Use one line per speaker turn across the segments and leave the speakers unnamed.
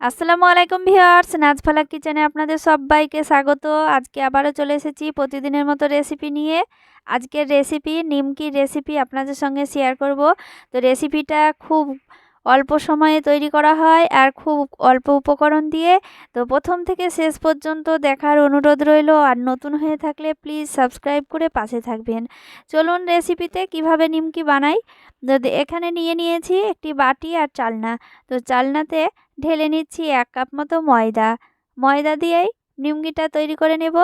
আসসালামু আলাইকুম ভিউয়ার্স, নাজফালা কিচেনে আপনাদের সবাইকে স্বাগত। আজকে আবারও চলে এসেছি প্রতিদিনের মতো রেসিপি নিয়ে। আজকের রেসিপি, নিমকি রেসিপি আপনাদের সঙ্গে শেয়ার করব। তো রেসিপিটা খুব অল্প সময়ে তৈরি করা হয় আর খুব অল্প উপকরণ দিয়ে। তো প্রথম থেকে শেষ পর্যন্ত দেখার অনুরোধ রইল। আর নতুন হয়ে থাকলে প্লিজ সাবস্ক্রাইব করে পাশে থাকবেন। চলুন রেসিপিতে কীভাবে নিমকি বানাই? এখানে নিয়ে নিয়েছি একটি বাটি আর চালনা। তো চালনাতে ঢেলে নিচ্ছি এক কাপ মতো ময়দা। ময়দা দিয়েই নিমকিটা তৈরি করে নেব।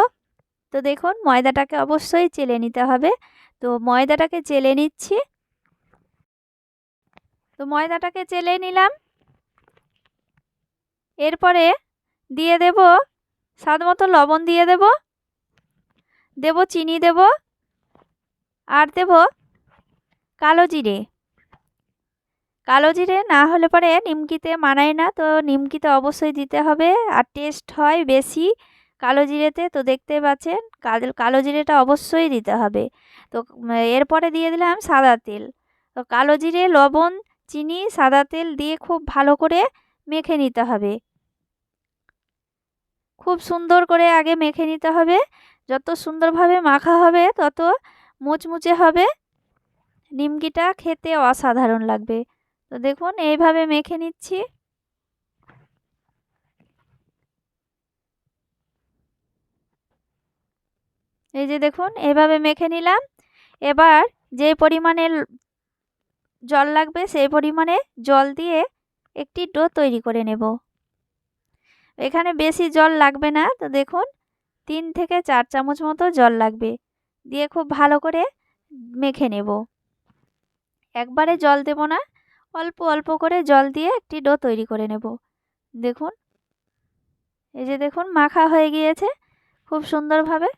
তো দেখুন ময়দাটাকে অবশ্যই চেলে নিতে হবে। তো ময়দাটাকে চেলে নিচ্ছি। তো ময়দাটাকে চেলে নিলাম। এরপরে দিয়ে দেব, স্বাদ মতো লবণ দিয়ে দেব। দেব চিনি দেব। আর দেব কালো জিরে। কালো জিরে না হলে পরে নিমকিতে মানায় না, তো নিমকিতে অবশ্যই দিতে হবে। আর টেস্ট হয় বেশি কালো জিরেতে, তো দেখতে পাচ্ছেন কালো জিরেটা অবশ্যই দিতে হবে। তো এরপরে দিয়ে দিলাম সাদা তেল। তো কালো জিরে, লবণ চিনি, সাদা তেল দিয়ে খুব ভালো করে মেখে নিতে হবে। খুব সুন্দর করে আগে মেখে নিতে হবে। যত সুন্দরভাবে মাখা হবে, তত মুচমুচে হবে। নিমকিটা খেতে অসাধারণ লাগবে। তো দেখুন, এইভাবে মেখে নিচ্ছি। এই যে দেখুন এইভাবে মেখে নিলাম। এবার যে পরিমাণে জল লাগবে, সেই পরিমাণে জল দিয়ে একটি ডো তৈরি করে নেব। এখানে বেশি জল লাগবে না, তো দেখুন, তিন থেকে চার চামচ মতো জল লাগবে। দিয়ে খুব ভালো করে মেখে নেব। একবারে জল দেব না, অল্প অল্প করে জল দিয়ে একটি ডো তৈরি করে নেব। দেখুন, এই যে দেখুন, মাখা হয়ে গিয়েছে, খুব সুন্দরভাবে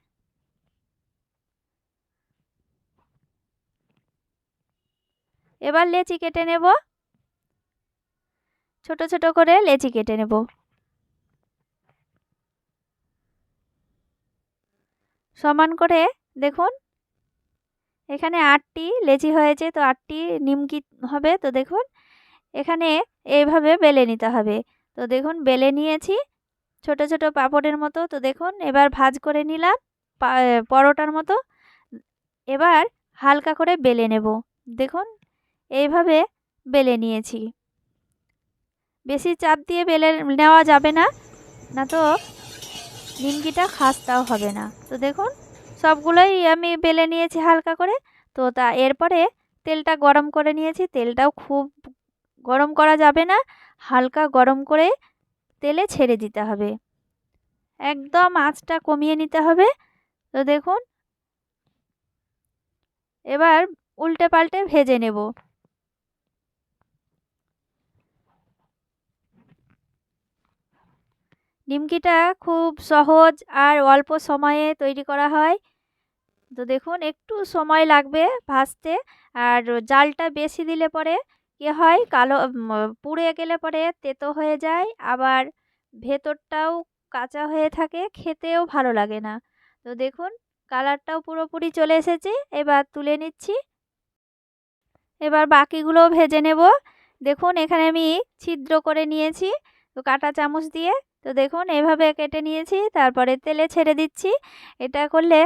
এবার লেচি কেটে নেব। ছোট ছোট করে লেচি কেটে নেব। সমান করে দেখুন, এখানে আটটি লেচি হয়েছে, তো আটটি নিমকি হবে, তো দেখুন, এখানে এইভাবে বেলে নিতে হবে। তো দেখুন, বেলে নিয়েছি, ছোট ছোট পাঁপড়ের মতো, তো দেখুন, এবার ভাজ করে নিলাম পরোটার মতো, এবার হালকা করে বেলে নেব। দেখুন এইভাবে বেলে নিয়েছি। বেশি চাপ দিয়ে বেলে নেওয়া যাবে না না তো নিমকিটা খাস্তাও হবে না। তো দেখুন, সবগুলোই আমি বেলে নিয়েছি হালকা করে। তো তা এরপরে তেলটা গরম করে নিয়েছি। তেলটাও খুব গরম করা যাবে না, হালকা গরম করে তেলে ছেড়ে দিতে হবে। একদম আঁচটা কমিয়ে নিতে হবে। তো দেখুন, এবার উল্টে পাল্টে ভেজে নেব। নিমকিটা খুব সহজ আর অল্প সময়ে তৈরি করা হয়। তো দেখুন, একটু সময় লাগবে ভাজতে আর জালটা বেশি দিলে পরে কী হয়, কালো পুড়ে গেলে পরে তেতো হয়ে যায়, আবার ভেতরটাও কাঁচা হয়ে থাকে, খেতেও ভালো লাগে না। তো দেখুন, কালারটাও পুরোপুরি চলে এসেছে, এবার তুলে নিচ্ছি। এবার বাকিগুলোও ভেজে নেব। দেখুন, এখানে আমি ছিদ্র করে নিয়েছি, তো কাঁটা চামচ দিয়ে তো দেখুন, এভাবে কেটে নিয়েছি, তারপরে তেলে ছেড়ে দিচ্ছি। এটা করলে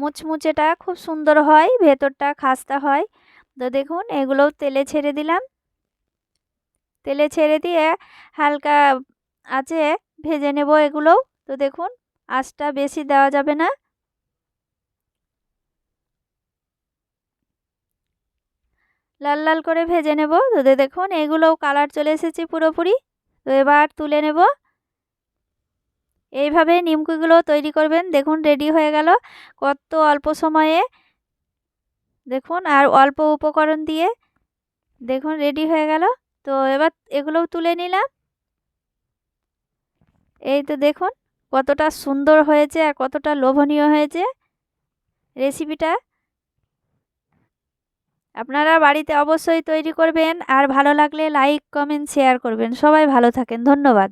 মুচমুচেটা খুব সুন্দর হয়, ভেতরটা খাস্তা হয়। তো দেখুন এগুলোও তেলে ছেড়ে দিলাম। তেলে ছেড়ে দিয়ে হালকা আছে ভেজে নেব এগুলোও তো দেখুন, আঁচটা বেশি দেওয়া যাবে না। লাল লাল করে ভেজে নেব। তো দেখুন এগুলোও কালার চলে এসেছে পুরোপুরি। তো এবার তুলে নেব। এইভাবে নিমকিগুলো তৈরি করবেন। দেখুন রেডি হয়ে গেল। কত অল্প সময়ে, দেখুন, আর অল্প উপকরণ দিয়ে, দেখুন রেডি হয়ে গেল। তো এবার এগুলোও তুলে নিলাম। এই তো দেখুন, কতটা সুন্দর হয়েছে আর কতটা লোভনীয় হয়েছে রেসিপিটা আপনারা বাড়িতে অবশ্যই তৈরি করবেন। আর ভালো লাগলে লাইক কমেন্ট শেয়ার করবেন। সবাই ভালো থাকেন। ধন্যবাদ।